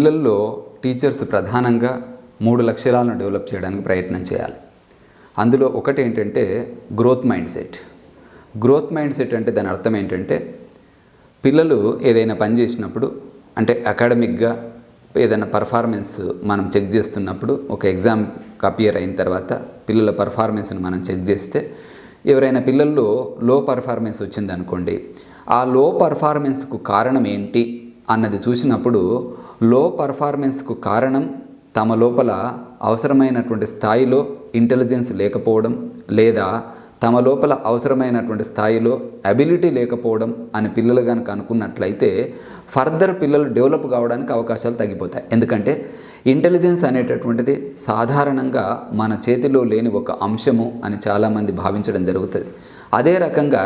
పిల్లల్లో టీచర్స్ ప్రధానంగా మూడు లక్షణాలను డెవలప్ చేయడానికి ప్రయత్నం చేయాలి. అందులో ఒకటి ఏంటంటే growth mind set. Growth mind set అంటే దాని అర్థం ఏంటంటే పిల్లలు ఏదైనా పని చేసినప్పుడు అంటే అకాడమిక్గా ఏదైనా పర్ఫార్మెన్స్ మనం చెక్ చేస్తున్నప్పుడు ఒక ఎగ్జామ్ అపియర్ అయిన తర్వాత పిల్లల పర్ఫార్మెన్స్ని మనం చెక్ చేస్తే ఎవరైనా పిల్లల్లో లో పర్ఫార్మెన్స్ వచ్చిందనుకోండి ఆ లో పర్ఫార్మెన్స్కు కారణం ఏంటి? అన్నది చూసినప్పుడు లో పర్ఫార్మెన్స్కు కారణం తమ లోపల అవసరమైనటువంటి స్థాయిలో ఇంటెలిజెన్స్ లేకపోవడం లేదా తమ లోపల అవసరమైనటువంటి స్థాయిలో అబిలిటీ లేకపోవడం అని పిల్లలు కనుక అనుకున్నట్లయితే ఫర్దర్ పిల్లలు డెవలప్ కావడానికి అవకాశాలు తగ్గిపోతాయి. ఎందుకంటే ఇంటెలిజెన్స్ అనేటటువంటిది సాధారణంగా మన చేతిలో లేని ఒక అంశము అని చాలామంది భావించడం జరుగుతుంది. అదే రకంగా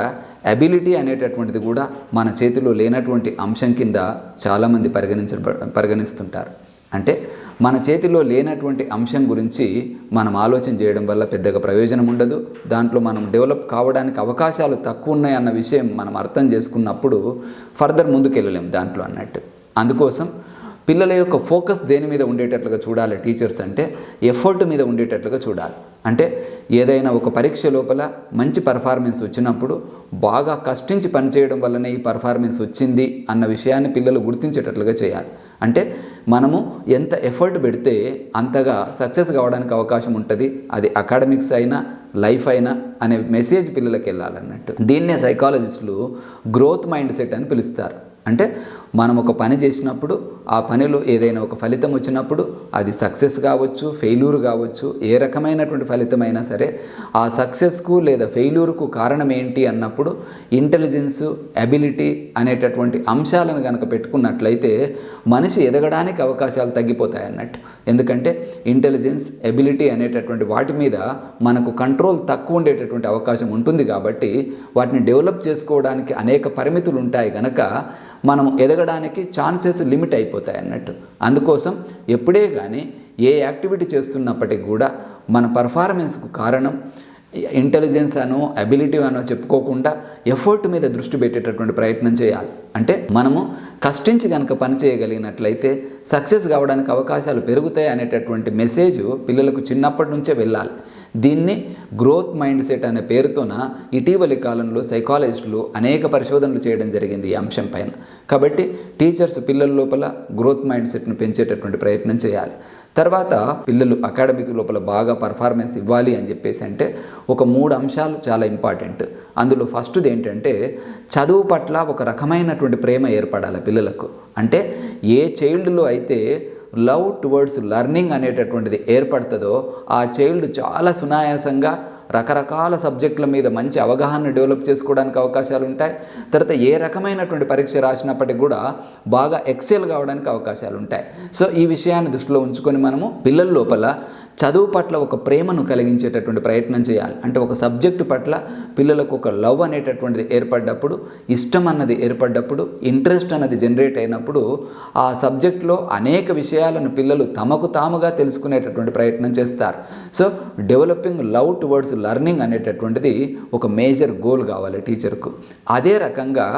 అబిలిటీ అనేటటువంటిది కూడా మన చేతిలో లేనటువంటి అంశం కింద చాలామంది పరిగణించ పరిగణిస్తుంటారు. అంటే మన చేతిలో లేనటువంటి అంశం గురించి మనం ఆలోచన చేయడం వల్ల పెద్దగా ప్రయోజనం ఉండదు. దాంట్లో మనం డెవలప్ కావడానికి అవకాశాలు తక్కువ ఉన్నాయి అన్న విషయం మనం అర్థం చేసుకున్నప్పుడు ఫర్దర్ ముందుకెళ్ళలేము దాంట్లో అన్నట్టు. అందుకోసం పిల్లల యొక్క ఫోకస్ దేని మీద ఉండేటట్లుగా చూడాలి టీచర్స్ అంటే ఎఫర్ట్ మీద ఉండేటట్లుగా చూడాలి. అంటే ఏదైనా ఒక పరీక్ష లోపల మంచి పర్ఫార్మెన్స్ వచ్చినప్పుడు బాగా కష్టించి పనిచేయడం వల్లనే ఈ పర్ఫార్మెన్స్ వచ్చింది అన్న విషయాన్ని పిల్లలు గుర్తించేటట్లుగా చేయాలి. అంటే మనము ఎంత ఎఫర్ట్ పెడితే అంతగా సక్సెస్ కావడానికి అవకాశం ఉంటుంది. అది అకాడమిక్స్ అయినా లైఫ్ అయినా అనే మెసేజ్ పిల్లలకి వెళ్ళాలన్నట్టు. దీన్నే సైకాలజిస్టులు గ్రోత్ మైండ్ సెట్ అని పిలుస్తారు. అంటే మనం ఒక పని చేసినప్పుడు ఆ పనిలో ఏదైనా ఒక ఫలితం వచ్చినప్పుడు అది సక్సెస్ కావచ్చు ఫెయిల్యూర్ కావచ్చు ఏ రకమైనటువంటి ఫలితం అయినా సరే ఆ సక్సెస్కు లేదా ఫెయిల్యూర్కు కారణం ఏంటి అన్నప్పుడు ఇంటెలిజెన్స్ అబిలిటీ అనేటటువంటి అంశాలను కనుక పెట్టుకున్నట్లయితే మనిషి ఎదగడానికి అవకాశాలు తగ్గిపోతాయి అన్నట్టు. ఎందుకంటే ఇంటెలిజెన్స్ ఎబిలిటీ అనేటటువంటి వాటి మీద మనకు కంట్రోల్ తక్కువ ఉండేటటువంటి అవకాశం ఉంటుంది కాబట్టి వాటిని డెవలప్ చేసుకోవడానికి అనేక పరిమితులు ఉంటాయి కనుక మనం ఎదగడానికి ఛాన్సెస్ లిమిట్ అయిపోతాయి అన్నట్టు. అందుకోసం ఎప్పుడే కానీ ఏ యాక్టివిటీ చేస్తున్నప్పటికీ కూడా మన పర్ఫార్మెన్స్కు కారణం ఇంటెలిజెన్స్ అనో అబిలిటీ అనో చెప్పుకోకుండా ఎఫర్ట్ మీద దృష్టి పెట్టేటటువంటి ప్రయత్నం చేయాలి. అంటే మనము కష్టించి కనుక పని చేయగలిగినట్లయితే సక్సెస్ కావడానికి అవకాశాలు పెరుగుతాయి అనేటటువంటి మెసేజ్ పిల్లలకు చిన్నప్పటి నుంచే వెళ్ళాలి. దీన్ని గ్రోత్ మైండ్ సెట్ అనే పేరుతోన ఇటీవలి కాలంలో సైకాలజిస్టులు అనేక పరిశోధనలు చేయడం జరిగింది ఈ అంశం పైన. కాబట్టి టీచర్స్ పిల్లల లోపల గ్రోత్ మైండ్ సెట్ను పెంచేటటువంటి ప్రయత్నం చేయాలి. తర్వాత పిల్లలు అకాడమిక్ లోపల బాగా పర్ఫార్మెన్స్ ఇవ్వాలి అని చెప్పేసి అంటే ఒక మూడు అంశాలు చాలా ఇంపార్టెంట్. అందులో ఫస్ట్ది ఏంటంటే చదువు పట్ల ఒక రకమైనటువంటి ప్రేమ ఏర్పడాలి పిల్లలకు. అంటే ఏ చైల్డ్లో అయితే లవ్ టువర్డ్స్ లర్నింగ్ అనేటటువంటిది ఏర్పడుతుందో ఆ చైల్డ్ చాలా సునాయాసంగా రకరకాల సబ్జెక్టుల మీద మంచి అవగాహన డెవలప్ చేసుకోవడానికి అవకాశాలు ఉంటాయి. తర్వాత ఏ రకమైనటువంటి పరీక్ష రాసినప్పటికి కూడా బాగా ఎక్సెల్ కావడానికి అవకాశాలు ఉంటాయి. సో ఈ విషయాన్ని దృష్టిలో ఉంచుకొని మనము పిల్లల లోపల చదువు పట్ల ఒక ప్రేమను కలిగించేటటువంటి ప్రయత్నం చేయాలి. అంటే ఒక సబ్జెక్టు పట్ల పిల్లలకు ఒక లవ్ అనేటటువంటిది ఏర్పడ్డప్పుడు ఇష్టం అన్నది ఏర్పడ్డప్పుడు ఇంట్రెస్ట్ అన్నది జనరేట్ అయినప్పుడు ఆ సబ్జెక్ట్లో అనేక విషయాలను పిల్లలు తమకు తాముగా తెలుసుకునేటటువంటి ప్రయత్నం చేస్తారు. So developing love towards learning అనేటటువంటిది ఒక మేజర్ గోల్ కావాలి టీచర్కు. అదే రకంగా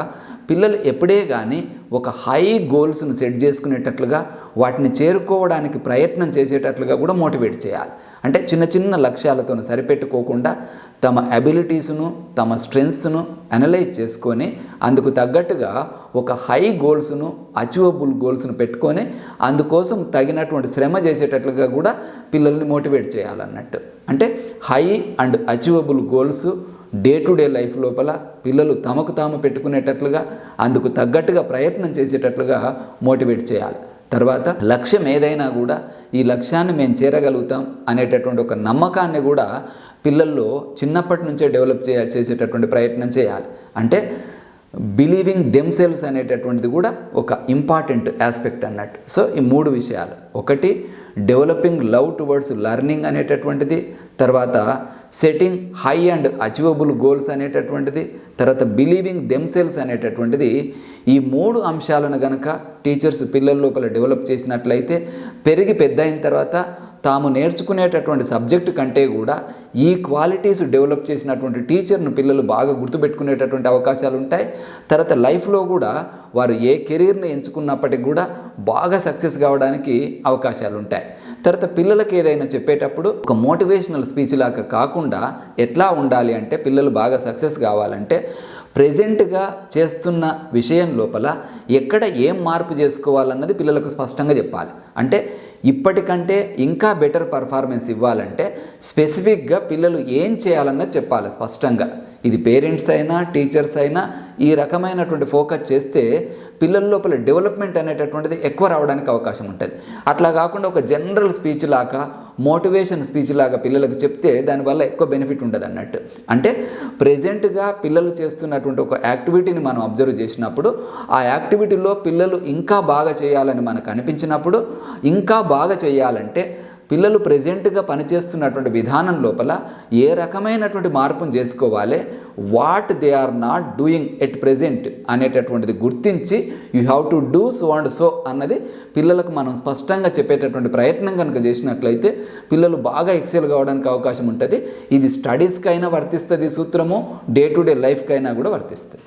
పిల్లలు ఎప్పుడే కానీ ఒక హై గోల్స్ను సెట్ చేసుకునేటట్లుగా వాటిని చేరుకోవడానికి ప్రయత్నం చేసేటట్లుగా కూడా మోటివేట్ చేయాలి. అంటే చిన్న చిన్న లక్ష్యాలతో సరిపెట్టుకోకుండా తమ అబిలిటీస్ను తమ స్ట్రెంగ్స్ను అనలైజ్ చేసుకొని అందుకు తగ్గట్టుగా ఒక హై గోల్స్ను అచీవబుల్ గోల్స్ను పెట్టుకొని అందుకోసం తగినటువంటి శ్రమ చేసేటట్లుగా కూడా పిల్లల్ని మోటివేట్ చేయాలన్నట్టు. అంటే high and achievable goals day to day life లోపల పిల్లలు తమకు తాము పెట్టుకునేటట్లుగా అందుకు తగ్గట్టుగా ప్రయత్నం చేసేటట్లుగా మోటివేట్ చేయాలి. తర్వాత లక్ష్యం ఏదైనా కూడా ఈ లక్ష్యాన్ని మేము చేరగలుగుతాం అనేటటువంటి ఒక నమ్మకాన్ని కూడా పిల్లల్లో చిన్నప్పటి నుంచే డెవలప్ చేయ చేసేటటువంటి ప్రయత్నం చేయాలి. అంటే బిలీవింగ్ దెమ్సెల్స్ అనేటటువంటిది కూడా ఒక ఇంపార్టెంట్ ఆస్పెక్ట్ అన్నట్టు. సో ఈ మూడు విషయాలు. ఒకటి డెవలపింగ్ లవ్ టువర్డ్స్ లర్నింగ్ అనేటటువంటిది. తర్వాత setting high and achievable goals అనేటటువంటిది తర్వాత బిలీవింగ్ దెమ్సెల్స్ అనేటటువంటిది ఈ మూడు అంశాలను గనక టీచర్స్ పిల్లల లోపల డెవలప్ చేసినట్లయితే పెరిగి పెద్ద అయిన తర్వాత తాము నేర్చుకునేటటువంటి సబ్జెక్టు కంటే కూడా ఈ క్వాలిటీస్ డెవలప్ చేసినటువంటి టీచర్ను పిల్లలు బాగా గుర్తుపెట్టుకునేటటువంటి అవకాశాలు ఉంటాయి తర్వాత లైఫ్లో కూడా వారు ఏ కెరీర్ని ఎంచుకున్నప్పటికి కూడా బాగా సక్సెస్ కావడానికి అవకాశాలు ఉంటాయి తర్వాత పిల్లలకి ఏదైనా చెప్పేటప్పుడు ఒక మోటివేషనల్ స్పీచ్ లాగా కాకుండా ఎట్లా ఉండాలి అంటే పిల్లలు బాగా సక్సెస్ కావాలంటే ప్రజెంట్గా చేస్తున్న విషయం లోపల ఎక్కడ ఏం మార్పు చేసుకోవాలన్నది పిల్లలకు స్పష్టంగా చెప్పాలి. అంటే ఇప్పటికంటే ఇంకా బెటర్ పర్ఫార్మెన్స్ ఇవ్వాలంటే స్పెసిఫిక్గా పిల్లలు ఏం చేయాలన్నది చెప్పాలి స్పష్టంగా. ఇది పేరెంట్స్ అయినా టీచర్స్ అయినా ఈ రకమైనటువంటి ఫోకస్ చేస్తే పిల్లల లోపల డెవలప్మెంట్ అనేటటువంటిది ఎక్కువ రావడానికి అవకాశం ఉంటుంది. అట్లా కాకుండా ఒక జనరల్ స్పీచ్ లాగా మోటివేషన్ స్పీచ్ లాగా పిల్లలకు చెప్తే దానివల్ల ఎక్కువ బెనిఫిట్ ఉంటుంది అన్నట్టు. అంటే ప్రజెంట్గా పిల్లలు చేస్తున్నటువంటి ఒక యాక్టివిటీని మనం అబ్జర్వ్ చేసినప్పుడు ఆ యాక్టివిటీలో పిల్లలు ఇంకా బాగా చేయాలని మనకు అనిపించినప్పుడు ఇంకా బాగా చేయాలంటే పిల్లలు ప్రజెంట్గా పనిచేస్తున్నటువంటి విధానం లోపల ఏ రకమైనటువంటి మార్పును చేసుకోవాలి what they are not doing at present అనేటటువంటిది గుర్తించి you have to do so and so అన్నది పిల్లలకు మనం స్పష్టంగా చెప్పేటటువంటి ప్రయత్నం కనుక చేసినట్లయితే పిల్లలు బాగా ఎక్సెల్ కావడానికి అవకాశం ఉంటుంది. ఇది స్టడీస్కైనా వర్తిస్తుంది సూత్రము డే టు డే లైఫ్కైనా కూడా వర్తిస్తుంది.